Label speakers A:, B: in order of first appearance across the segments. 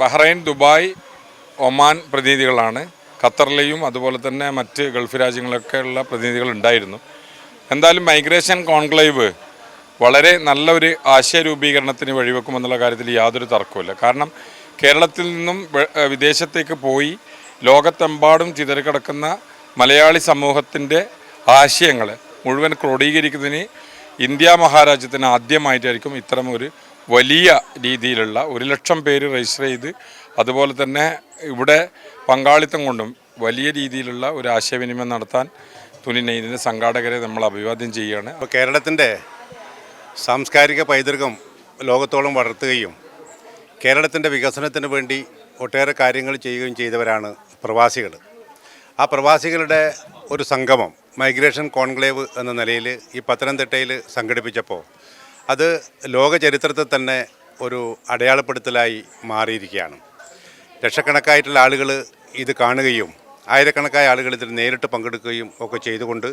A: Bahrain Dubai Oman പ്രതിനിധികളാണ്. ഖത്തറിലെയും അതുപോലെ തന്നെ മറ്റ് ഗൾഫ് രാജ്യങ്ങളിലൊക്കെയുള്ള പ്രതിനിധികൾ ഉണ്ടായിരുന്നു. എന്തായാലും മൈഗ്രേഷൻ കോൺക്ലേവ് വളരെ നല്ലൊരു ആശയ രൂപീകരണത്തിന് വഴിവെക്കുമെന്നുള്ള കാര്യത്തിൽ യാതൊരു തർക്കവുമില്ല. കാരണം കേരളത്തിൽ നിന്നും വിദേശത്തേക്ക് പോയി ലോകത്തെമ്പാടും ചിതറിക്കിടക്കുന്ന മലയാളി സമൂഹത്തിന്റെ ആശയങ്ങൾ മുഴുവൻ ക്രോഡീകരിക്കുന്നതിന് ഇന്ത്യ മഹാരാജ്യത്തിന് ആദ്യമായിട്ടായിരിക്കും ഇത്തരമൊരു വലിയ രീതിയിലുള്ള ഒരു ലക്ഷം പേര് രജിസ്റ്റർ ചെയ്ത് അതുപോലെ തന്നെ ഇവിടെ പങ്കാളിത്തം കൊണ്ടും വലിയ രീതിയിലുള്ള ഒരു ആശയവിനിമയം നടത്താൻ തുണി നെയ്തിന്റെ സംഘാടകരെ നമ്മൾ അഭിവാദ്യം ചെയ്യുകയാണ്.
B: അപ്പോൾ കേരളത്തിന്റെ സാംസ്കാരിക പൈതൃകം ലോകത്തോളം വളർത്തുകയും കേരളത്തിന്റെ വികസനത്തിന് വേണ്ടി ഒട്ടേറെ കാര്യങ്ങൾ ചെയ്യുകയും ചെയ്തവരാണ് പ്രവാസികൾ. ആ പ്രവാസികളുടെ ഒരു സംഗമം മൈഗ്രേഷൻ കോൺക്ലേവ് എന്ന നിലയിൽ ഈ പത്തനംതിട്ടയിൽ സംഘടിപ്പിച്ചപ്പോൾ അത് ലോക ചരിത്രത്തിൽ തന്നെ ഒരു അടയാളപ്പെടുത്തലായി മാറിയിരിക്കുകയാണ്. ലക്ഷക്കണക്കായിട്ടുള്ള ആളുകൾ ഇത് കാണുകയും ആയിരക്കണക്കായ ആളുകൾ ഇതിൽ നേരിട്ട് പങ്കെടുക്കുകയും ഒക്കെ ചെയ്തുകൊണ്ട്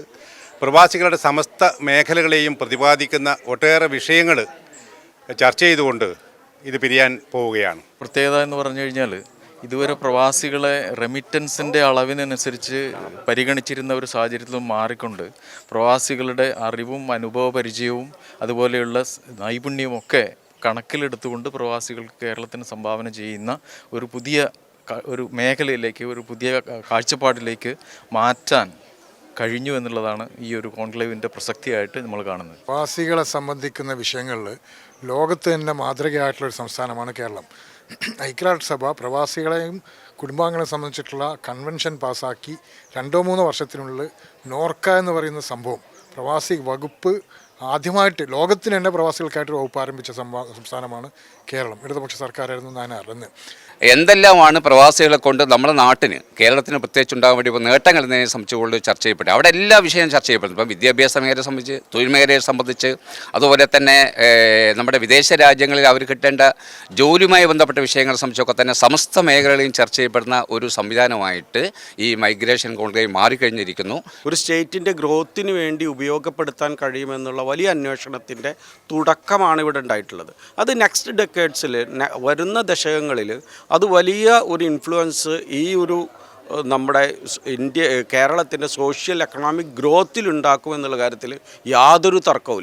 B: പ്രവാസികളുടെ സമസ്ത മേഖലകളെയും പ്രതിപാദിക്കുന്ന ഒട്ടേറെ വിഷയങ്ങൾ ചർച്ച ചെയ്തുകൊണ്ട് ഇത് പിരിയാൻ പോവുകയാണ്.
C: പ്രത്യേകത എന്ന് പറഞ്ഞു കഴിഞ്ഞാൽ ഇതുവരെ പ്രവാസികളെ റെമിറ്റൻസിന്റെ അളവിനനുസരിച്ച് പരിഗണിച്ചിരുന്ന ഒരു സാഹചര്യത്തിൽ മാറിക്കൊണ്ട് പ്രവാസികളുടെ അറിവും അനുഭവ പരിചയവും അതുപോലെയുള്ള നൈപുണ്യവും ഒക്കെ കണക്കിലെടുത്തുകൊണ്ട് പ്രവാസികൾ കേരളത്തിന് സംഭാവന ചെയ്യുന്ന ഒരു പുതിയ ഒരു മേഖലയിലേക്ക് ഒരു പുതിയ കാഴ്ചപ്പാടിലേക്ക് മാറ്റാൻ കഴിഞ്ഞു എന്നുള്ളതാണ് ഈ ഒരു കോൺക്ലേവിന്റെ പ്രസക്തിയായിട്ട് നമ്മൾ കാണുന്നത്.
D: പ്രവാസികളെ സംബന്ധിക്കുന്ന വിഷയങ്ങളിൽ ലോകത്ത് തന്നെ മാതൃകയായിട്ടുള്ള ഒരു സംസ്ഥാനമാണ് കേരളം. ഐക്യരാഷ്ട്രസഭ പ്രവാസികളെയും കുടുംബാംഗങ്ങളെ സംബന്ധിച്ചിട്ടുള്ള കൺവെൻഷൻ പാസ്സാക്കി രണ്ടോ മൂന്നോ വർഷത്തിനുള്ളിൽ നോർക്ക എന്ന് പറയുന്ന സംഭവം പ്രവാസി വകുപ്പ് ആദ്യമായിട്ട് ലോകത്തിന് തന്നെ പ്രവാസികൾക്കായിട്ട് വകുപ്പ് ആരംഭിച്ച സംസ്ഥാനമാണ് കേരളം. ഇടതുപക്ഷ സർക്കാരായിരുന്നു നാനാർ എന്ന്
E: എന്തെല്ലാമാണ് പ്രവാസികളെ കൊണ്ട് നമ്മുടെ നാട്ടിന് കേരളത്തിന് പ്രത്യേകിച്ച് ഉണ്ടാകാൻ വേണ്ടി ഇപ്പോൾ നേട്ടങ്ങൾ എന്നതിനെ സംബന്ധിച്ചുകൊണ്ട് ചർച്ച ചെയ്യപ്പെട്ടു. അവിടെ എല്ലാ വിഷയവും ചർച്ച ചെയ്യപ്പെടുന്നു ഇപ്പം വിദ്യാഭ്യാസ മേഖലയെ സംബന്ധിച്ച് തൊഴിൽ മേഖലയെ സംബന്ധിച്ച് അതുപോലെ തന്നെ നമ്മുടെ വിദേശ രാജ്യങ്ങളിൽ അവർ കിട്ടേണ്ട ജോലിയുമായി ബന്ധപ്പെട്ട വിഷയങ്ങളെ സംബന്ധിച്ചൊക്കെ തന്നെ സമസ്ത മേഖലകളെയും ചർച്ച ചെയ്യപ്പെടുന്ന ഒരു സംവിധാനമായിട്ട് ഈ മൈഗ്രേഷൻ കോൺക്ലേവ് മാറിക്കഴിഞ്ഞിരിക്കുന്നു.
F: ഒരു സ്റ്റേറ്റിന്റെ ഗ്രോത്തിന് വേണ്ടി ഉപയോഗപ്പെടുത്താൻ കഴിയുമെന്നുള്ള വലിയ അന്വേഷണത്തിന്റെ തുടക്കമാണ് ഇവിടെ ഉണ്ടായിട്ടുള്ളത്. അത് നെക്സ്റ്റ് ഡെക്കേഡ്സിൽ വരുന്ന ദശകങ്ങളിൽ അത് വലിയ ഒരു ഇൻഫ്ലുവൻസ് ഈ ഒരു നമ്മുടെ ഇന്ത്യ കേരളത്തിന്റെ സോഷ്യൽ എക്കണോമിക് ഗ്രോത്തിൽ ഉണ്ടാക്കുമെന്നുള്ള കാര്യത്തിൽ യാതൊരു തർക്കവും